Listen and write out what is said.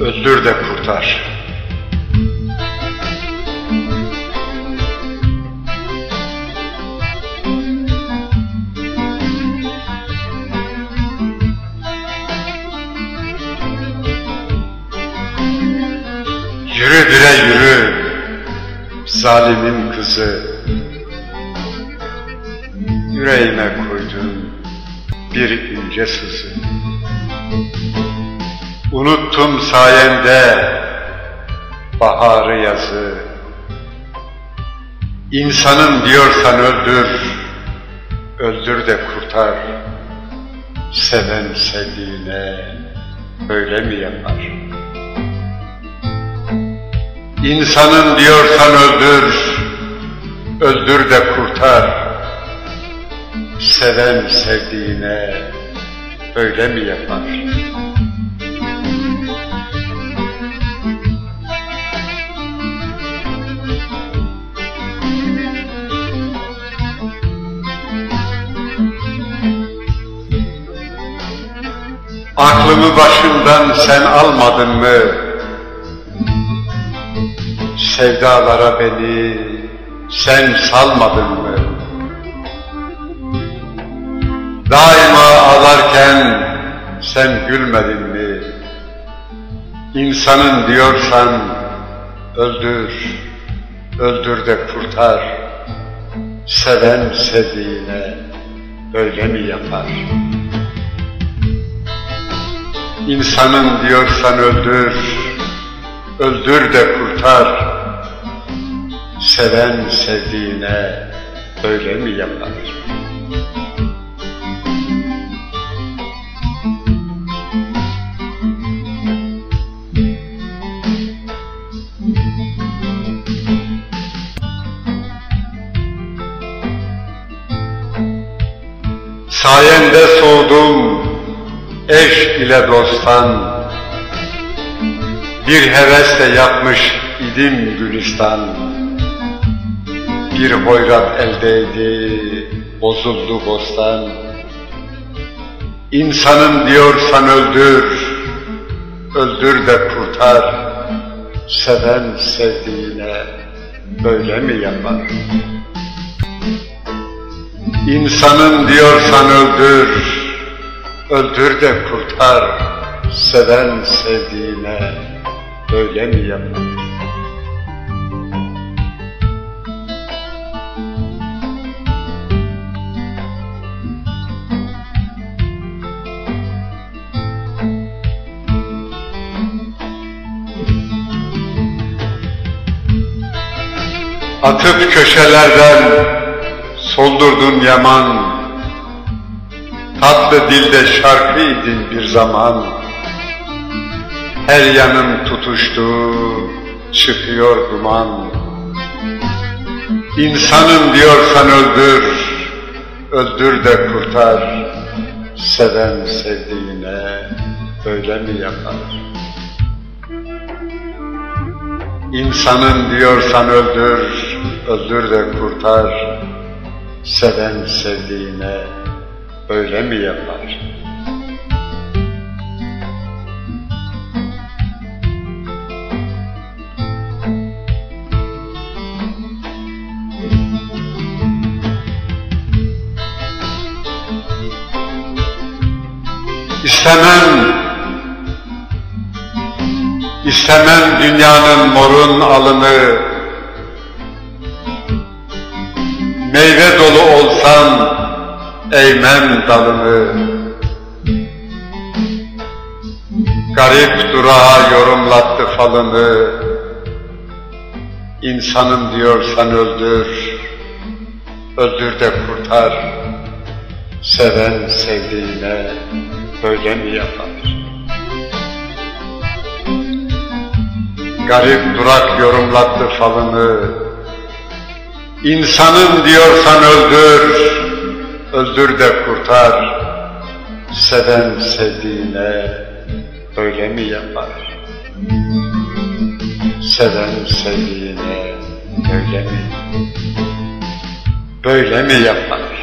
öldür de kurtar. Yürü bire yürü, zalimin kızı. Yüreğime koydun bir ince sızı. Unuttum sayende baharı yazı. İnsanın diyorsan öldür, öldür de kurtar. Seven sevdiğine böyle mi yapar? İnsanın diyorsan öldür, öldür de kurtar. Seven sevdiğine böyle mi yapar? Aklımı başımdan sen almadın mı? Sevdalara beni sen salmadın mı? Daima ağlarken sen gülmedin mi? İnsanın diyorsan öldür, öldür de kurtar. Seven sevdiğine öyle mi yapar? İnsanın diyorsan öldür, öldür de kurtar. Seven sevdiğine böyle mi yapar? Sayende soğudum eş ile dosttan Bir hevesle yapmış idim Gülistan. Bir hoyrat eldeydi bozuldu bostan. İnsanın diyorsan öldür Öldür de kurtar. Seven sevdiğine böyle mi yapar? İnsanın diyorsan öldür, öldür de kurtar, seven sevdiğine böyle mi yapar? Atıp köşelerden soldurdun yaman, tatlı dilde şarkıydın bir zaman. Her yanım tutuştu, çıkıyor duman. İnsanın diyorsan öldür, öldür de kurtar. Seven sevdiğine öyle mi yapar? İnsanın diyorsan öldür, öldür de kurtar. Seven sevdiğine öyle mi yapar? İstemem, istemem dünyanın morun alını, Meyve dolu olsam eğmem dalını Garip durağa yorumlattı falını. İnsanım diyorsan öldür Öldür de kurtar. Seven sevdiğine böyle mi yapar? Garip durak yorumlattı falını. İnsanım diyorsan öldür, öldür de kurtar. Seven sevdiğine öyle mi yapar? Seven sevdiğine öyle mi? Böyle mi yapar?